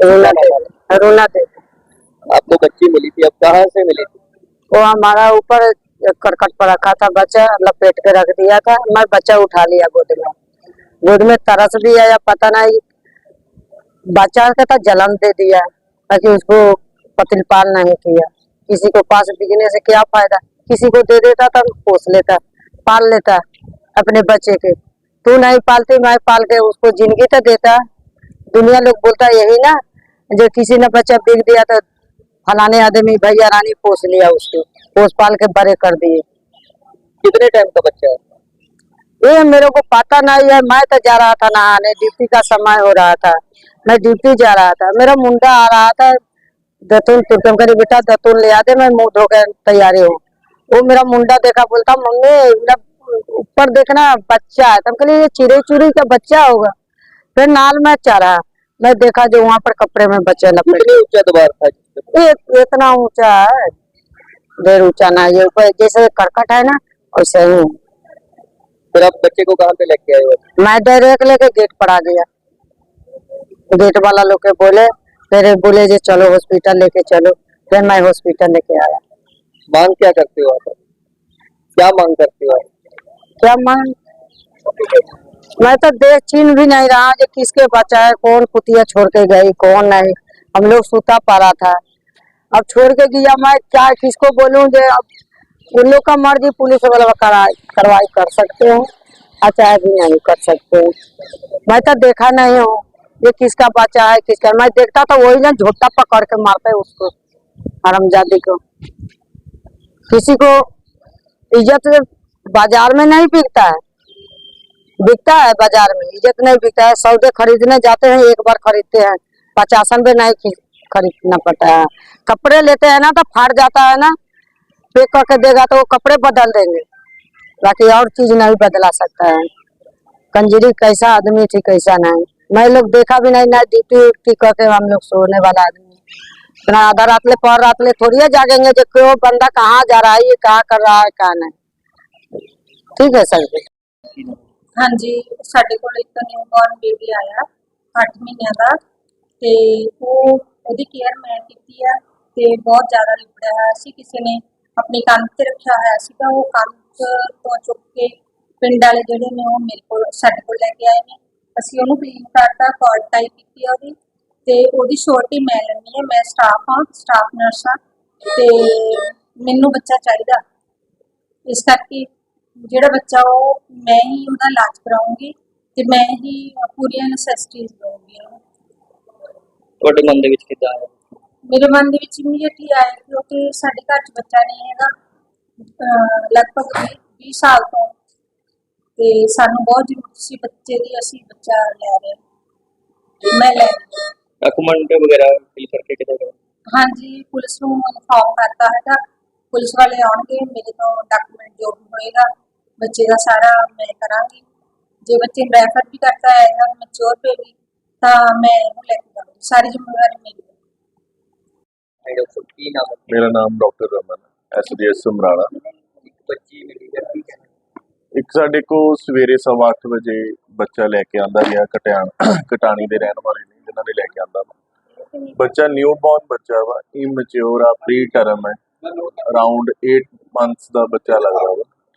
देवी देवी आपको बच्ची मिली थी अब कहाँ से मिली थी? वो हमारा ऊपर करकट पर रखा था बच्चा लपेट के रख दिया था मैं बच्चा उठा लिया गोद में। गोद में तरस भी आया पता नहीं बच्चा का तो जन्म दे दिया ताकि उसको पतिल पाल नहीं किया। किसी को पास बिकने से क्या फ़ायदा? किसी को दे देता तो पोस लेता पाल लेता अपने बच्चे के। तू नहीं पालती मैं पाल के उसको ज़िंदगी तो देता। दुनिया लोग बोलता यही ना जो किसी ने बच्चा बिक दिया तो फलाने आदमी भैया रानी पोस लिया उसको। पोस पाल के बड़े कर दिए। कितने टाइम का बच्चा है? ये मेरे को पता नहीं है मैं तो जा रहा था नहाने। ड्यूटी का समय हो रहा था। मैं ड्यूटी जा रहा था। मेरा मुंडा आ रहा था दतून तुरकम करे बेटा दतून ले आते मैं मुँह धो के तैयारी हूँ। वो मेरा मुंडा देखा बोलता मम्मी ऊपर देखना बच्चा है। तब कहली ये चिड़े चुरी का बच्चा होगा। फिर नाल में चढ़ा। मैं देखा जो वहाँ पर कपड़े में बचे लपेटे ऊँचा द्वार था जिसपे? इतना ऊँचा है। ढेर ऊँचा ना ये ऊपर जैसे करकट है ना वैसे ही। फिर आप बच्चे को कहाँ पे लेके आए हो? मैं डायरेक्ट लेके गेट पर आ गया। गेट वाला लोग के बोले फिर बोले जे चलो हॉस्पिटल लेके चलो। फिर मैं हॉस्पिटल लेके आया। मांग क्या करते हो आप? क्या मांग करते हो क्या मांग? मैं तो देख चीन भी नहीं रहा कि किसके बच्चा है कौन कुतिया छोड़ के गई, कौन नहीं। हम लोग सूता पारा था। अब छोड़ के गया मैं, क्या, किसको बोलूँ जो अब उन लोग का मर्ज़ी पुलिस वाला कार्रवाई कर सकते हो चाहे भी नहीं कर सकते हो। मैं तो देखा नहीं हूँ ये किसका बच्चा है किसका मैं देखता तो वही ना झोटा पकड़ के मारते उसको, हरमजादी को। किसी को इज़्ज़त बाज़ार में नहीं बिकता है। बिकता है बाज़ार में। इज़्ज़त नहीं बिकता है। सौदे खरीदने जाते हैं, एक बार खरीदते हैं। पचासन में नहीं खरीदना पड़ता है। कपड़े लेते हैं ना तो फाट जाता है ना। पे करके देगा तो वो कपड़े बदल देंगे। बाकी और चीज़ नहीं बदला सकता है। कंजरी कैसा आदमी थी, कैसा नहीं। मैं लोग देखा भी नहीं, ना ड्यूटी उट्टी करके हम लोग सोने वाला आदमी। इतना आधा रात ले, पर रात ले थोड़ी जागेंगे जो क्यों बंदा कहाँ जा रहा है, ये कहाँ कर रहा है, कहाँ नहीं। ठीक है सर ਹਾਂਜੀ, ਸਾਡੇ ਕੋਲ ਇੱਕ ਨਿਊਬੋਰਨ ਬੇਬੀ ਆਇਆ 8 ਮਹੀਨਿਆਂ ਦਾ, ਤੇ ਉਹ ਉਹਦੀ ਕੇਅਰ ਮੈਂ ਕੀਤੀ ਆ, ਤੇ ਬਹੁਤ ਜ਼ਿਆਦਾ ਲਿਬੜਿਆ ਹੋਇਆ ਸੀ, ਕਿਸੇ ਨੇ ਆਪਣੀ ਕੰਧ ਤੇ ਰੱਖਿਆ ਹੋਇਆ ਸੀਗਾ, ਉਹ ਕੰਧ ਤੋਂ ਚੁੱਕ ਕੇ ਪਿੰਡ ਵਾਲੇ ਜਿਹੜੇ ਨੇ ਉਹ ਮੇਰੇ ਕੋਲ, ਸਾਡੇ ਕੋਲ ਲੈ ਕੇ ਆਏ ਨੇ। ਅਸੀਂ ਉਹਨੂੰ ਕਲੀਨ ਕਰਤਾ ਕਾਰਡ ਟਾਈਪ ਕੀਤੀ ਆ ਉਹਦੀ, ਤੇ ਉਹਦੀ ਸ਼ੋਰਟੀ ਮੈਂ ਲੈਣੀ ਹੈ, ਮੈਂ ਸਟਾਫ ਹਾਂ ਸਟਾਫ ਨਰਸ ਹਾਂ, ਤੇ ਮੈਨੂੰ ਬੱਚਾ ਚਾਹੀਦਾ। ਇਸ ਕਰਕੇ ਜਿਹੜਾ ਬੱਚਾ ਉਹ ਮੈਂ ਹੀ ਉਹਦਾ ਇਲਾਜ ਕਰਾਉਂਗੀ ਤੇ ਮੈਂ ਹੀ ਪੂਰੀਆਂ ਨੈਸੈਸਿਟੀਜ਼ ਦਊਂਗੀ ਉਹਨੂੰ ਤੁਹਾਡੇ ਮਨ ਦੇ ਵਿੱਚ ਕਿੱਦਾਂ ਹੈ ਮੇਰੇ ਮਨ ਦੇ ਵਿੱਚ ਇਮੀਡੀਏਟਲੀ ਆਇਆ ਕਿਉਂਕਿ ਸਾਡੇ ਘਰ 'ਚ ਬੱਚਾ ਨਹੀਂ ਹੈਗਾ। ਅਹ ਲਗਭਗ 20 ਸਾਲ ਤੋਂ। ਤੇ ਸਾਨੂੰ ਬਹੁਤ ਜ਼ਰੂਰਤ ਸੀ ਬੱਚੇ ਦੀ ਅਸੀਂ ਬੱਚਾ ਲੈ ਰਹੇ। ਹਾਂ। ਮੈਂ ਲੈ ਰਹੀ ਹਾਂ। ਡਾਕੂਮੈਂਟ ਵਗੈਰਾ ਫਿਲ ਕਰਕੇ ਕਿਤੇ ਕਰੋ ਹਾਂਜੀ ਪੁਲਿਸ ਨੂੰ ਇਨਫੋਰਮ ਕਰਤਾ ਹੈਗਾ। ਪੁਲਿਸ ਵਾਲੇ ਆਉਣਗੇ ਮੇਰੇ ਤੋਂ ਡਾਕੂਮੈਂਟ ਜੋ ਵੀ ਹੋਏਗਾ। ਬੱਚੇ ਦਾ ਸਾਰਾ ਮੈਂ ਕਰਾਂਗੀ। ਜੇ ਬੱਚੇ ਰੈਫਰ ਵੀ ਕਰਤਾ ਹੈ ਜਾਂ ਮੈਚੁਰ ਬੇਬੀ ਤਾਂ ਮੈਂ ਇਹਨੂੰ ਲੈ ਕੇ ਜਾਵਾਂਗੀ ਸਾਰੀ ਜ਼ਿੰਮੇਵਾਰੀ ਮੇਰੀ ਹੈ। ਡਾਕਟਰ ਕੀ ਨਾਮ ਹੈ? ਮੇਰਾ ਨਾਮ ਡਾਕਟਰ ਰਮਨ ਐਸਡੀਐਸ ਸਮਰਾਲਾ। ਇੱਕ ਬੱਚੀ ਮਿਲੀ ਹੈ ਠੀਕ ਹੈ? ਇੱਕ ਸਾਡੇ ਕੋ ਸਵੇਰੇ ਸਵਾ ਅੱਠ ਵਜੇ ਬੱਚਾ ਲੈ ਕੇ ਆਂਦਾ ਗਿਆ ਕਟਿਆਣ ਕਟਾਣੀ ਦੇ ਰਹਿਣ ਵਾਲੇ ਨੇ ਜਿਨ੍ਹਾਂ ਨੇ ਲੈ ਕੇ ਆਂਦਾ ਬੱਚਾ ਨਿਊ ਬੌਰਨ ਬੱਚਾ ਵਾ ਇਮੈਚੁਰ ਆ ਪ੍ਰੀ ਟਰਮ ਹੈ। ਅਰਾਊਂਡ 8 ਮੰਥਸ ਦਾ ਬੱਚਾ ਲੱਗਦਾ ਵਾ।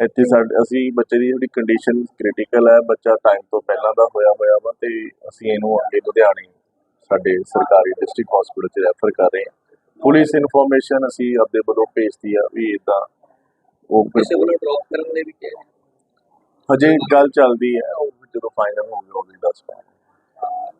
ਇੱਥੇ ਸਾਡੇ ਅਸੀਂ ਬੱਚੇ ਦੀ ਥੋੜੀ ਕੰਡੀਸ਼ਨ ਕ੍ਰਿਟੀਕਲ ਹੈ ਬੱਚਾ ਟਾਈਮ ਤੋਂ ਪਹਿਲਾਂ ਦਾ ਹੋਇਆ ਹੋਇਆ ਵਾ ਤੇ ਅਸੀਂ ਇਹਨੂੰ ਅੱਗੇ ਲੁਧਿਆਣੇ ਸਾਡੇ ਸਰਕਾਰੀ ਡਿਸਟ੍ਰਿਕਟ ਹਸਪੀਟਲ 'ਚ ਰੈਫਰ ਕਰ ਰਹੇ ਹਾਂ। ਪੁਲਿਸ ਇਨਫੋਰਮੇਸ਼ਨ ਅਸੀਂ ਆਪਦੇ ਵੱਲੋਂ ਭੇਜਤੀ ਆ ਵੀ ਇਦਾਂ ਉਹ ਕਿਸੇ ਵੱਲੋਂ ਡ੍ਰੌਪ ਕਰਨ ਦੇ ਵਿੱਚ ਹਜੇ ਗੱਲ ਚੱਲਦੀ ਹੈ ਉਹ ਜਦੋਂ ਫਾਈਨਲ ਹੋ ਉਹਦੀ ਦੱਸ ਪਾਵਾਂਗੇ।